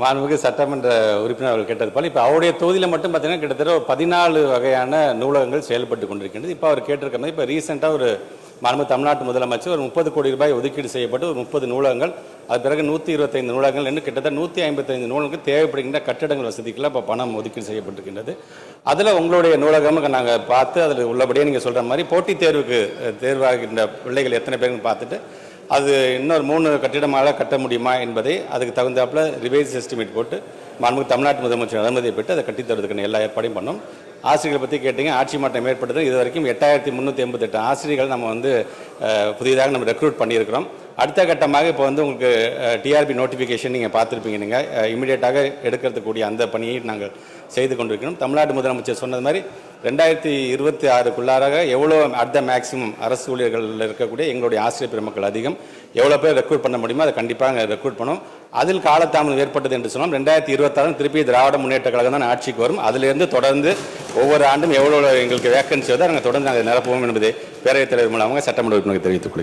மாண்புமிகு சட்டமன்ற உறுப்பினர் அவர்கள் கேட்டது போல இப்போ அவருடைய தொகுதியில் மட்டும் பார்த்தீங்கன்னா கிட்டத்தட்ட ஒரு பதினாலு வகையான நூலகங்கள் செயல்பட்டு கொண்டிருக்கின்றது. இப்போ அவர் கேட்டிருக்க மாதிரி இப்போ ரீசெண்டாக ஒரு மாண்பு தமிழ்நாட்டு முதலமைச்சர் ஒரு முப்பது கோடி ரூபாய் ஒதுக்கீடு செய்யப்பட்டு ஒரு முப்பது நூலகங்கள் அது பிறகு நூற்றி இருபத்தைந்து நூலகங்கள் என்று கிட்டத்தட்ட நூற்றி ஐம்பத்தைந்து நூலகங்கள் தேவைப்படுகின்ற கட்டிடங்கள் வசதிக்கெல்லாம் இப்போ பணம் ஒதுக்கீடு செய்யப்பட்டிருக்கின்றது. அதில் உங்களுடைய நூலகம் நாங்கள் பார்த்து அதில் உள்ளபடியே நீங்கள் சொல்கிற மாதிரி போட்டித் தேர்வுக்கு தேர்வாகின்ற பிள்ளைகள் எத்தனை பேருன்னு பார்த்துட்டு அது இன்னொரு மூணு கட்டிடமாக கட்ட முடியுமா என்பதை அதுக்கு தகுந்தாப்பில் ரிவைஸ் எஸ்டிமேட் போட்டு மாண்புமிகு தமிழ்நாட்டு முதலமைச்சர் அனுமதியை பெற்று அதை கட்டித் எல்லா ஏற்பாடையும் பண்ணோம். ஆசிரியர்களை பற்றி கேட்டீங்க ஆட்சி மாற்றம் ஏற்பட்டது. இது வரைக்கும் எட்டாயிரத்தி முந்நூற்றி எண்பத்தெட்டு ஆசிரியர்கள் நம்ம வந்து புதிதாக நம்ம ரெக்ரூட் பண்ணியிருக்கிறோம். அடுத்த கட்டமாக இப்போ வந்து உங்களுக்கு டிஆர்பி நோட்டிஃபிகேஷன் நீங்கள் பார்த்துருப்பீங்க நீங்கள் இமீடியட்டாக எடுக்கிறதுக்கூடிய அந்த பணியை நாங்கள் செய்து கொண்டிருக்கிறோம். தமிழ்நாடு முதலமைச்சர் சொன்னது மாதிரி ரெண்டாயிரத்தி இருபத்தி ஆறுக்குள்ளாராக எவ்வளோ அட் த மேக்ஸிமம் அரசு ஊழியர்களில் இருக்கக்கூடிய எங்களுடைய ஆசிரியர் பெருமக்கள் அதிகம். எவ்வளோ பேர் ரெக்ரூட் பண்ண முடியுமோ அதை கண்டிப்பாக ரெக்ரூட் பண்ணும் அதில் காலத்தாமதம் ஏற்பட்டது என்று சொன்னோம். ரெண்டாயிரத்தி இருபத்தாறு திருப்பி திராவிட முன்னேற்ற கழகம் தான் ஆட்சிக்கு வரும். அதிலிருந்து தொடர்ந்து ஒவ்வொரு ஆண்டும் எவ்வளோ எங்களுக்கு வேக்கன்சி வருதோ நாங்கள் தொடர்ந்து நாங்கள் நிரப்புவோம் என்பதை பேரவைத் தலைவர் மூலமாக சட்டமன்ற உறுப்பினருக்கு தெரிவித்துக் கொள்கிறேன்.